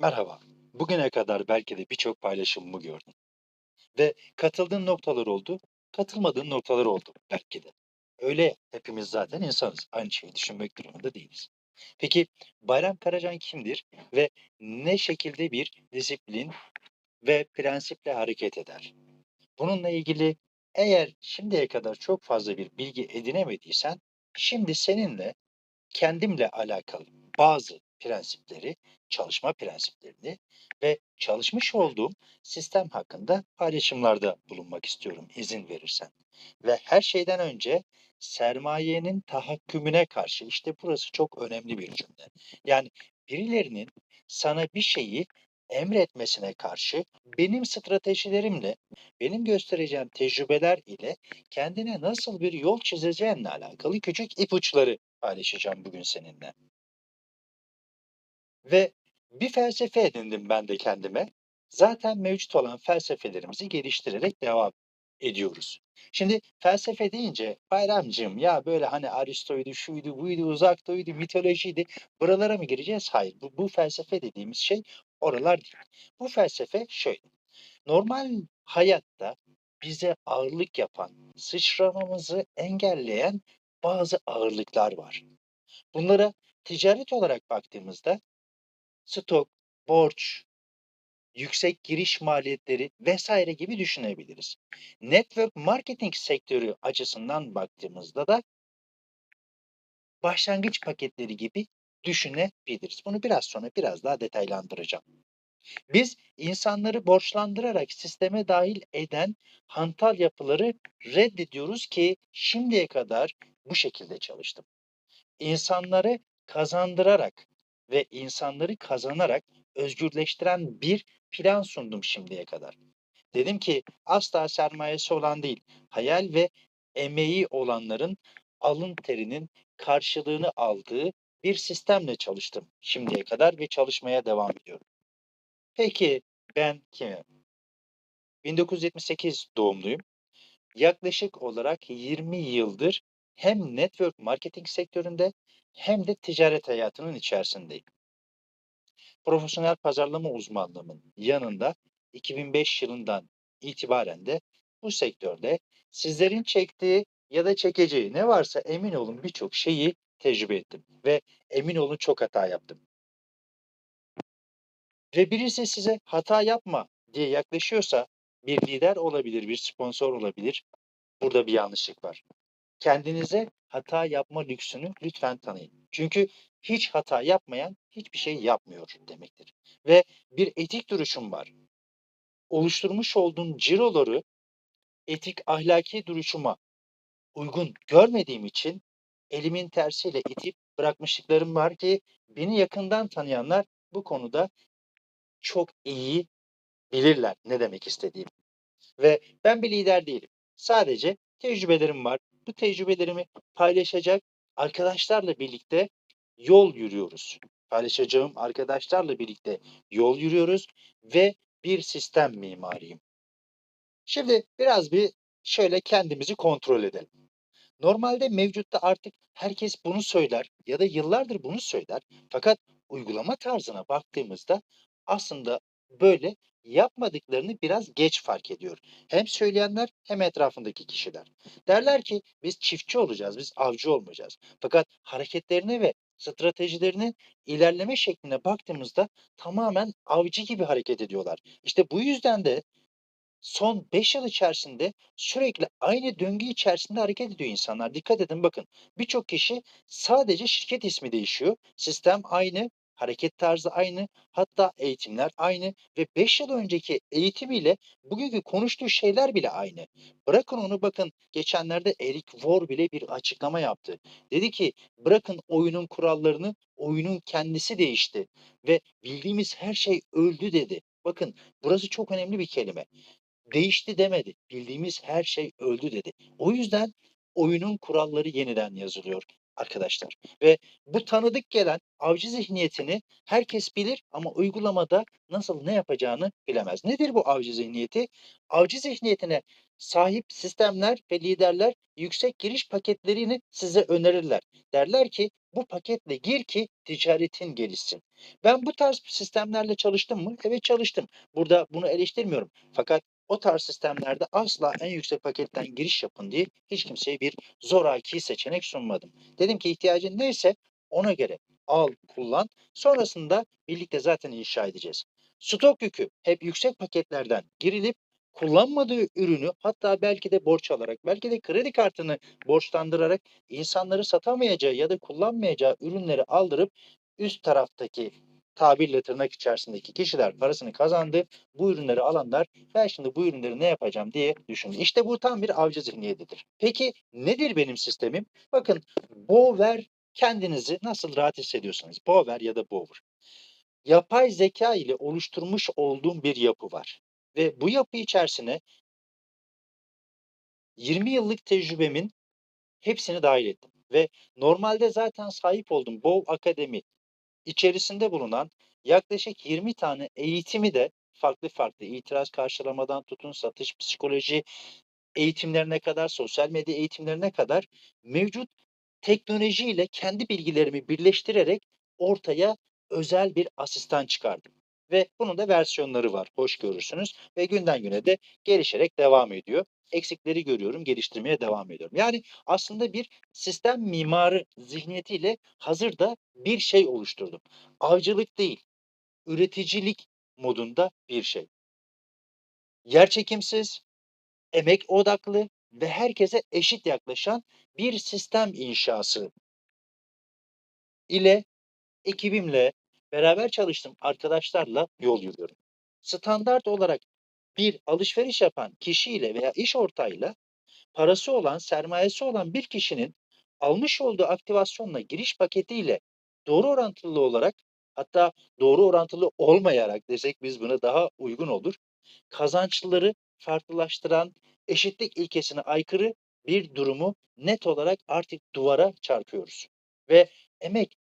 Merhaba. Bugüne kadar belki de birçok paylaşımımı gördün ve katıldığın noktalar oldu, katılmadığın noktalar oldu belki de. Öyle hepimiz zaten insanız. Aynı şeyi düşünmek durumunda değiliz. Peki Bayram Karacan kimdir ve ne şekilde bir disiplin ve prensiple hareket eder? Bununla ilgili eğer şimdiye kadar çok fazla bir bilgi edinemediysen, şimdi seninle kendimle alakalı bazı prensipleri, çalışma prensiplerini ve çalışmış olduğum sistem hakkında paylaşımlarda bulunmak istiyorum izin verirsen. Ve her şeyden önce sermayenin tahakkümüne karşı işte burası çok önemli bir cümle. Yani birilerinin sana bir şeyi emretmesine karşı benim stratejilerimle, benim göstereceğim tecrübeler ile kendine nasıl bir yol çizeceğinle alakalı küçük ipuçları paylaşacağım bugün seninle. Ve bir felsefe edindim ben de kendime. Zaten mevcut olan felsefelerimizi geliştirerek devam ediyoruz. Şimdi felsefe deyince Bayramcığım ya böyle hani Aristo'ydu, şuydu, buydu, uzak doğuydu, mitolojiydi. Buralara mı gireceğiz? Hayır. Bu, bu felsefe dediğimiz şey oralar değil. Bu felsefe şöyle. Normal hayatta bize ağırlık yapan, sıçramamızı engelleyen bazı ağırlıklar var. Bunlara ticaret olarak baktığımızda stok, borç, yüksek giriş maliyetleri vesaire gibi düşünebiliriz. Network marketing sektörü açısından baktığımızda da başlangıç paketleri gibi düşünebiliriz. Bunu biraz sonra biraz daha detaylandıracağım. Biz insanları borçlandırarak sisteme dahil eden hantal yapıları reddediyoruz ki şimdiye kadar bu şekilde çalıştım. İnsanları kazandırarak ve insanları kazanarak özgürleştiren bir plan sundum şimdiye kadar. Dedim ki asla sermayesi olan değil, hayal ve emeği olanların alın terinin karşılığını aldığı bir sistemle çalıştım şimdiye kadar ve çalışmaya devam ediyorum. Peki ben kimim? 1978 doğumluyum. Yaklaşık olarak 20 yıldır hem network marketing sektöründe hem de ticaret hayatının içerisindeyim. Profesyonel pazarlama uzmanlığımın yanında 2005 yılından itibaren de bu sektörde sizlerin çektiği ya da çekeceği ne varsa emin olun birçok şeyi tecrübe ettim ve emin olun çok hata yaptım. Ve birisi size hata yapma diye yaklaşıyorsa bir lider olabilir, bir sponsor olabilir. Burada bir yanlışlık var. Kendinize hata yapma lüksünü lütfen tanıyın. Çünkü hiç hata yapmayan hiçbir şey yapmıyor demektir. Ve bir etik duruşum var. Oluşturmuş olduğun ciroları etik ahlaki duruşuma uygun görmediğim için elimin tersiyle itip bırakmışlıklarım var ki beni yakından tanıyanlar bu konuda çok iyi bilirler ne demek istediğimi. Ve ben bir lider değilim. Sadece tecrübelerim var. Bu tecrübelerimi paylaşacak arkadaşlarla birlikte yol yürüyoruz. Paylaşacağım arkadaşlarla birlikte yol yürüyoruz ve bir sistem mimariyim. Şimdi biraz bir şöyle kendimizi kontrol edelim. Normalde mevcutta artık herkes bunu söyler ya da yıllardır bunu söyler. Fakat uygulama tarzına baktığımızda aslında böyle yapmadıklarını biraz geç fark ediyor. Hem söyleyenler hem etrafındaki kişiler. Derler ki biz çiftçi olacağız, biz avcı olmayacağız. Fakat hareketlerine ve stratejilerine ilerleme şekline baktığımızda tamamen avcı gibi hareket ediyorlar. İşte bu yüzden de son 5 yıl içerisinde sürekli aynı döngü içerisinde hareket ediyor insanlar. Dikkat edin bakın. Birçok kişi sadece şirket ismi değişiyor. Sistem aynı, hareket tarzı aynı, hatta eğitimler aynı ve 5 yıl önceki eğitimiyle bugünkü konuştuğu şeyler bile aynı. Bırakın onu bakın geçenlerde Eric War bile bir açıklama yaptı. Dedi ki bırakın oyunun kurallarını, oyunun kendisi değişti ve bildiğimiz her şey öldü dedi. Bakın burası çok önemli bir kelime. Değişti demedi. Bildiğimiz her şey öldü dedi. O yüzden oyunun kuralları yeniden yazılıyor. Arkadaşlar. Ve bu tanıdık gelen avcı zihniyetini herkes bilir ama uygulamada nasıl ne yapacağını bilemez. Nedir bu avcı zihniyeti? Avcı zihniyetine sahip sistemler ve liderler yüksek giriş paketlerini size önerirler. Derler ki bu paketle gir ki ticaretin gelişsin. Ben bu tarz sistemlerle çalıştım mı? Evet çalıştım. Burada bunu eleştirmiyorum. Fakat o tarz sistemlerde asla en yüksek paketten giriş yapın diye hiç kimseye bir zoraki seçenek sunmadım. Dedim ki ihtiyacın neyse ona göre al, kullan. Sonrasında birlikte zaten inşa edeceğiz. Stok yükü hep yüksek paketlerden girilip kullanmadığı ürünü hatta belki de borç alarak, belki de kredi kartını borçlandırarak insanları satamayacağı ya da kullanmayacağı ürünleri aldırıp üst taraftaki tabirle tırnak içerisindeki kişiler parasını kazandı. Bu ürünleri alanlar ben şimdi bu ürünleri ne yapacağım diye düşündü. İşte bu tam bir avcı zihniyetidir. Peki nedir benim sistemim? Bakın Bower kendinizi nasıl rahat hissediyorsanız Bower ya da Bower. Yapay zeka ile oluşturmuş olduğum bir yapı var. Ve bu yapı içerisine 20 yıllık tecrübemin hepsini dahil ettim. Ve normalde zaten sahip olduğum Bow Akademi içerisinde bulunan yaklaşık 20 tane eğitimi de farklı farklı itiraz karşılamadan tutun satış psikoloji eğitimlerine kadar, sosyal medya eğitimlerine kadar mevcut teknolojiyle kendi bilgilerimi birleştirerek ortaya özel bir asistan çıkardım. Ve bunun da versiyonları var. Hoş görürsünüz. Ve günden güne de gelişerek devam ediyor. Eksikleri görüyorum, geliştirmeye devam ediyorum. Yani aslında bir sistem mimarı zihniyetiyle hazırda bir şey oluşturdum. Avcılık değil, üreticilik modunda bir şey. Yerçekimsiz, emek odaklı ve herkese eşit yaklaşan bir sistem inşası ile ekibimle beraber çalıştığım arkadaşlarla yol yürüyorum. Standart olarak bir alışveriş yapan kişiyle veya iş ortağıyla parası olan, sermayesi olan bir kişinin almış olduğu aktivasyonla giriş paketiyle doğru orantılı olarak hatta doğru orantılı olmayarak desek biz buna daha uygun olur. Kazançları farklılaştıran eşitlik ilkesine aykırı bir durumu net olarak artık duvara çarpıyoruz. Ve emek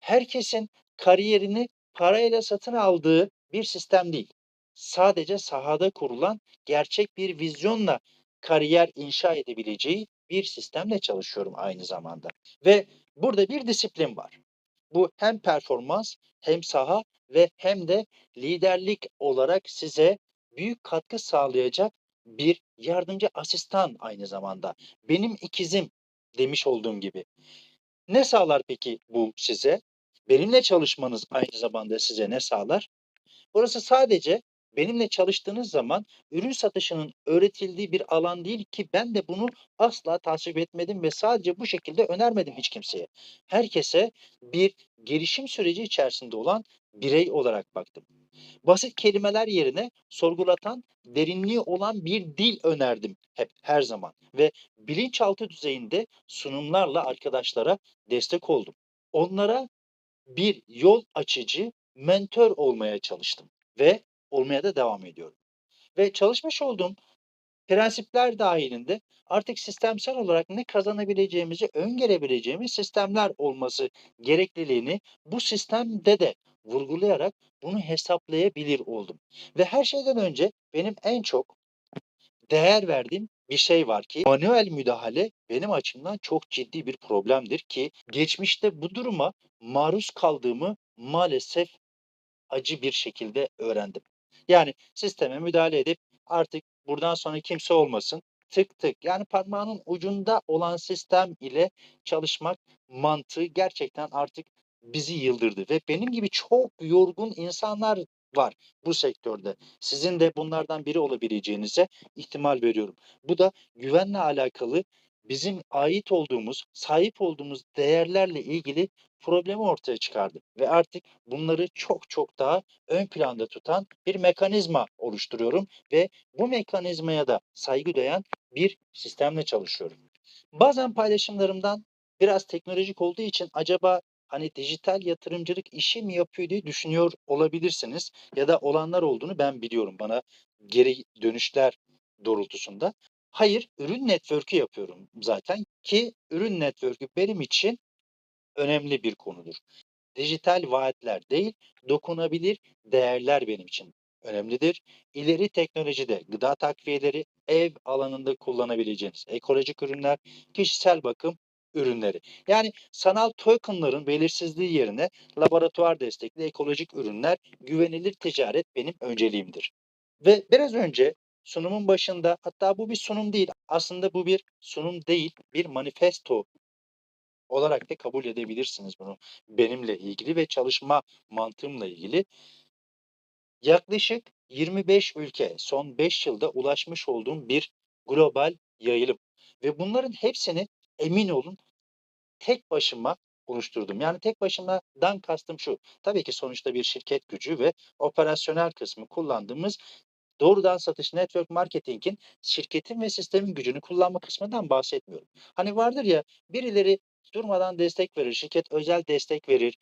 herkesin kariyerini parayla satın aldığı bir sistem değil. Sadece sahada kurulan gerçek bir vizyonla kariyer inşa edebileceği bir sistemle çalışıyorum aynı zamanda. Ve burada bir disiplin var. Bu hem performans hem saha ve hem de liderlik olarak size büyük katkı sağlayacak bir yardımcı asistan aynı zamanda. Benim ikizim demiş olduğum gibi. Ne sağlar peki bu size? Benimle çalışmanız aynı zamanda size ne sağlar? Burası sadece benimle çalıştığınız zaman ürün satışının öğretildiği bir alan değil ki ben de bunu asla tasvip etmedim ve sadece bu şekilde önermedim hiç kimseye. Herkese bir gelişim süreci içerisinde olan birey olarak baktım. Basit kelimeler yerine sorgulatan, derinliği olan bir dil önerdim hep her zaman ve bilinçaltı düzeyinde sunumlarla arkadaşlara destek oldum. Onlara bir yol açıcı mentor olmaya çalıştım ve olmaya da devam ediyorum. Ve çalışmış olduğum prensipler dahilinde artık sistemsel olarak ne kazanabileceğimizi öngörebileceğimiz sistemler olması gerekliliğini bu sistemde de vurgulayarak bunu hesaplayabilir oldum. Ve her şeyden önce benim en çok değer verdiğim bir şey var ki manuel müdahale benim açımdan çok ciddi bir problemdir ki geçmişte bu duruma maruz kaldığımı maalesef acı bir şekilde öğrendim. Yani sisteme müdahale edip artık buradan sonra kimse olmasın tık tık yani parmağının ucunda olan sistem ile çalışmak mantığı gerçekten artık bizi yıldırdı ve benim gibi çok yorgun insanlar var bu sektörde. Sizin de bunlardan biri olabileceğinize ihtimal veriyorum. Bu da güvenle alakalı bizim ait olduğumuz, sahip olduğumuz değerlerle ilgili problemi ortaya çıkardı ve artık bunları çok çok daha ön planda tutan bir mekanizma oluşturuyorum ve bu mekanizmaya da saygı duyan bir sistemle çalışıyorum. Bazen paylaşımlarımdan biraz teknolojik olduğu için acaba hani dijital yatırımcılık işi mi yapıyor diye düşünüyor olabilirsiniz ya da olanlar olduğunu ben biliyorum bana geri dönüşler doğrultusunda. Hayır, ürün network'ü yapıyorum zaten ki ürün network'ü benim için önemli bir konudur. Dijital vaatler değil, dokunabilir değerler benim için önemlidir. İleri teknolojide gıda takviyeleri, ev alanında kullanabileceğiniz ekolojik ürünler, kişisel bakım ürünleri. Yani sanal token'ların belirsizliği yerine laboratuvar destekli ekolojik ürünler, güvenilir ticaret benim önceliğimdir. Ve biraz önce sunumun başında hatta bu bir sunum değil, aslında bu bir sunum değil, bir manifesto olarak da kabul edebilirsiniz bunu benimle ilgili ve çalışma mantığımla ilgili. Yaklaşık 25 ülke son 5 yılda ulaşmış olduğum bir global yayılım ve bunların hepsini emin olun tek başıma oluşturdum. Yani tek başımadan kastım şu, tabii ki sonuçta bir şirket gücü ve operasyonel kısmı kullandığımız doğrudan satış network marketing'in şirketin ve sistemin gücünü kullanma kısmından bahsetmiyorum. Hani vardır ya birileri durmadan destek verir, şirket özel destek verir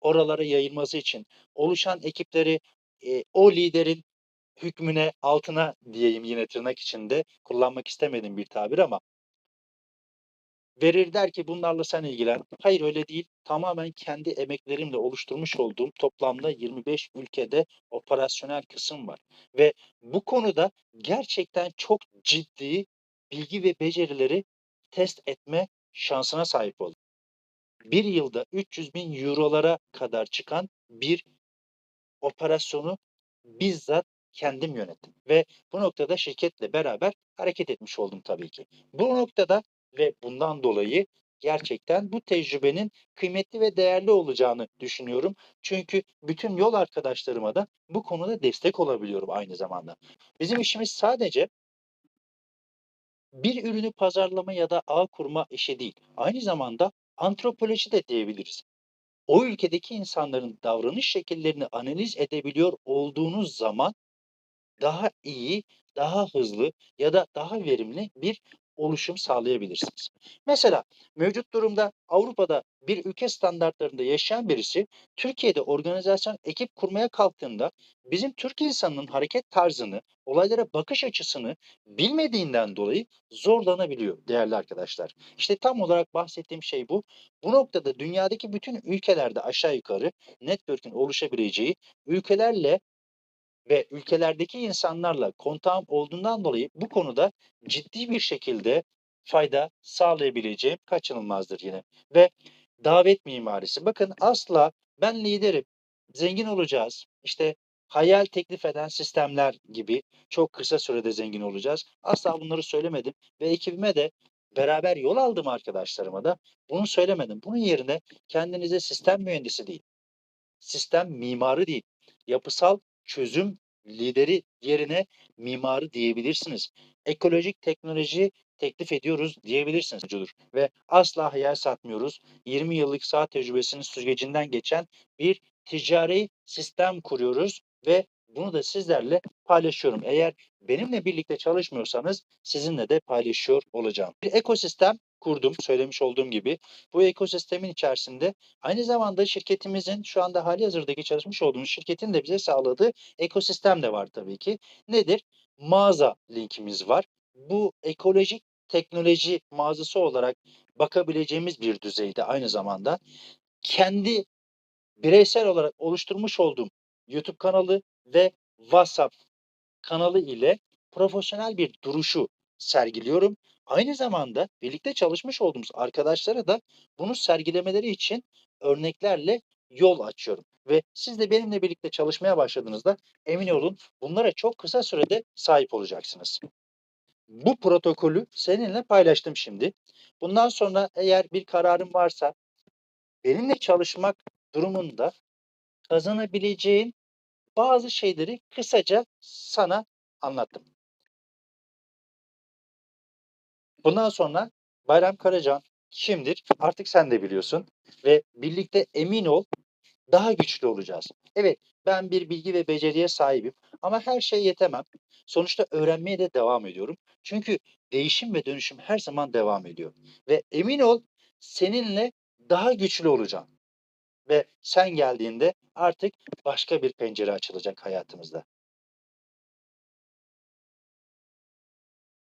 oralara yayılması için. Oluşan ekipleri eee, o liderin hükmüne, altına diyeyim yine tırnak içinde kullanmak istemediğim bir tabir ama verir der ki bunlarla sen ilgilen. Hayır öyle değil. Tamamen kendi emeklerimle oluşturmuş olduğum toplamda 25 ülkede operasyonel kısım var. Ve bu konuda gerçekten çok ciddi bilgi ve becerileri test etme şansına sahip oldum. Bir yılda 300.000 eurolara kadar çıkan bir operasyonu bizzat kendim yönettim ve bu noktada şirketle beraber hareket etmiş oldum tabii ki. Bu noktada ve bundan dolayı gerçekten bu tecrübenin kıymetli ve değerli olacağını düşünüyorum. Çünkü bütün yol arkadaşlarıma da bu konuda destek olabiliyorum aynı zamanda. Bizim işimiz sadece bir ürünü pazarlama ya da ağ kurma işi değil. Aynı zamanda antropoloji de diyebiliriz. O ülkedeki insanların davranış şekillerini analiz edebiliyor olduğunuz zaman daha iyi, daha hızlı ya da daha verimli bir oluşum sağlayabilirsiniz. Mesela mevcut durumda Avrupa'da bir ülke standartlarında yaşayan birisi Türkiye'de organizasyon ekip kurmaya kalktığında bizim Türk insanının hareket tarzını, olaylara bakış açısını bilmediğinden dolayı zorlanabiliyor değerli arkadaşlar. İşte tam olarak bahsettiğim şey bu. Bu noktada dünyadaki bütün ülkelerde aşağı yukarı network'ün oluşabileceği ülkelerle ve ülkelerdeki insanlarla kontağım olduğundan dolayı bu konuda ciddi bir şekilde fayda sağlayabileceğim kaçınılmazdır yine. Ve davet mimarisi. Bakın asla ben liderim, zengin olacağız, işte hayal teklif eden sistemler gibi çok kısa sürede zengin olacağız. Asla bunları söylemedim ve ekibime de beraber yol aldığım arkadaşlarıma da bunu söylemedim. Bunun yerine kendinize sistem mühendisi değil, sistem mimarı değil, yapısal çözüm lideri yerine mimarı diyebilirsiniz. Ekolojik teknoloji teklif ediyoruz diyebilirsiniz ve asla hayal satmıyoruz. 20 yıllık saat tecrübesinin süzgecinden geçen bir ticari sistem kuruyoruz ve bunu da sizlerle paylaşıyorum. Eğer benimle birlikte çalışmıyorsanız sizinle de paylaşıyor olacağım. Bir ekosistem kurdum söylemiş olduğum gibi. Bu ekosistemin içerisinde aynı zamanda şirketimizin şu anda hâlihazırdaki çalışmış olduğumuz şirketin de bize sağladığı ekosistem de var tabii ki. Nedir? Mağaza linkimiz var. Bu ekolojik teknoloji mağazası olarak bakabileceğimiz bir düzeyde aynı zamanda kendi bireysel olarak oluşturmuş olduğum YouTube kanalı ve WhatsApp kanalı ile profesyonel bir duruşu sergiliyorum. Aynı zamanda birlikte çalışmış olduğumuz arkadaşlara da bunu sergilemeleri için örneklerle yol açıyorum ve siz de benimle birlikte çalışmaya başladığınızda emin olun bunlara çok kısa sürede sahip olacaksınız. Bu protokolü seninle paylaştım şimdi. Bundan sonra eğer bir kararın varsa benimle çalışmak durumunda kazanabileceğin bazı şeyleri kısaca sana anlattım. Bundan sonra Bayram Karacan kimdir? Artık sen de biliyorsun ve birlikte emin ol daha güçlü olacağız. Evet, ben bir bilgi ve beceriye sahibim ama her şeye yetemem. Sonuçta öğrenmeye de devam ediyorum. Çünkü değişim ve dönüşüm her zaman devam ediyor ve emin ol seninle daha güçlü olacağım ve sen geldiğinde artık başka bir pencere açılacak hayatımızda.